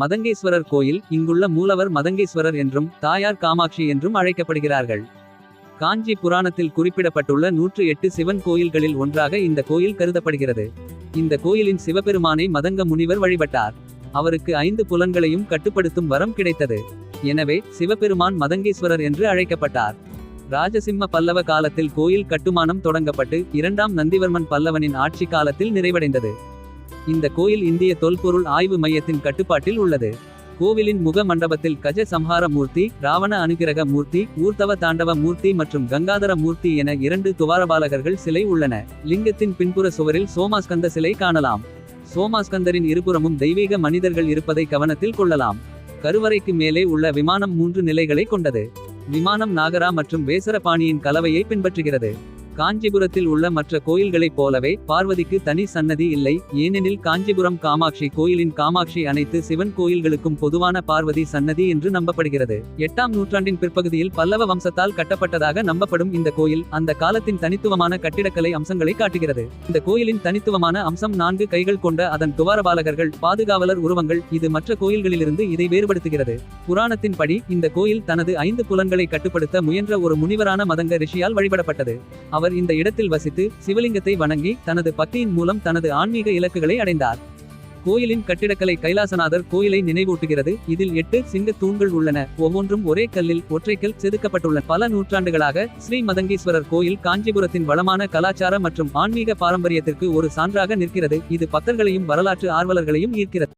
மதங்கேஸ்வரர் கோயில் இங்குள்ள மூலவர் மதங்கேஸ்வரர் என்றும் தாயார் காமாட்சி என்றும் அழைக்கப்படுகிறார்கள். காஞ்சி புராணத்தில் குறிப்பிடப்பட்டுள்ள நூற்று எட்டு சிவன் கோயில்களில் ஒன்றாக இந்த கோயில் கருதப்படுகிறது. இந்த கோயிலின் சிவபெருமானை மதங்க முனிவர் வழிபட்டார். அவருக்கு ஐந்து புலன்களையும் கட்டுப்படுத்தும் வரம் கிடைத்தது. எனவே சிவபெருமான் மதங்கேஸ்வரர் என்று அழைக்கப்பட்டார். ராஜசிம்ம பல்லவ காலத்தில் கோயில் கட்டுமானம் தொடங்கப்பட்டு இரண்டாம் நந்திவர்மன் பல்லவனின் ஆட்சி காலத்தில் நிறைவடைந்தது. இந்த கோயில் இந்திய தொல்பொருள் ஆய்வு மையத்தின் கட்டுப்பாட்டில் உள்ளது. கோவிலின் முக மண்டபத்தில் கஜ சம்ஹார மூர்த்தி ராவண அனுகிரக மூர்த்தி ஊர்த்தவ தாண்டவ மூர்த்தி மற்றும் கங்காதர மூர்த்தி என இரண்டு துவாரபாலகர்கள் சிலை உள்ளன. லிங்கத்தின் பின்புற சுவரில் சோமாஸ்கந்த சிலை காணலாம். சோமாஸ்கந்தரின் இருபுறமும் தெய்வீக மனிதர்கள் இருப்பதை கவனத்தில் கொள்ளலாம். கருவறைக்கு மேலே உள்ள விமானம் மூன்று நிலைகளை கொண்டது. விமானம் நாகரா மற்றும் வேசரபாணியின் கலவையை பின்பற்றுகிறது. காஞ்சிபுரத்தில் உள்ள மற்ற கோயில்களைப் போலவே பார்வதிக்கு தனி சன்னதி இல்லை. ஏனெனில் காஞ்சிபுரம் காமாட்சி கோயிலின் காமாட்சி அனைத்து சிவன் கோயில்களுக்கும் பொதுவான பார்வதி சன்னதி என்று நம்பப்படுகிறது. எட்டாம் நூற்றாண்டின் பிற்பகுதியில் பல்லவ வம்சத்தால் கட்டப்பட்டதாக நம்பப்படும் இந்த கோயில் அந்த காலத்தின் தனித்துவமான கட்டிடக்கலை அம்சங்களை காட்டுகிறது. இந்த கோயிலின் தனித்துவமான அம்சம் நான்கு கைகள் கொண்ட அதன் துவாரபாலகர்கள் பாதுகாவலர் உருவங்கள் இது மற்ற கோயில்களிலிருந்து இதை வேறுபடுத்துகிறது. புராணத்தின்படி இந்த கோயில் தனது ஐந்து புலன்களை கட்டுப்படுத்த முயன்ற ஒரு முனிவரான மதங்க ரிஷியால் வழிபடப்பட்டது. அவர் அவர் இந்த இடத்தில் வசித்து சிவலிங்கத்தை வணங்கி தனது பக்தியின் மூலம் தனது ஆன்மீக இலக்குகளை அடைந்தார். கோயிலின் கட்டிடக்கலை கைலாசநாதர் கோயிலை நினைவூட்டுகிறது. இதில் எட்டு சிங்க தூண்கள் உள்ளன. ஒவ்வொன்றும் ஒரே கல்லில் ஒற்றைக்கல் செதுக்கப்பட்டுள்ள பல நூற்றாண்டுகளாக ஸ்ரீ மதங்கீஸ்வரர் கோயில் காஞ்சிபுரத்தின் வளமான கலாச்சார மற்றும் ஆன்மீக பாரம்பரியத்திற்கு ஒரு சான்றாக நிற்கிறது. இது பக்தர்களையும் வரலாற்று ஆர்வலர்களையும் ஈர்க்கிறது.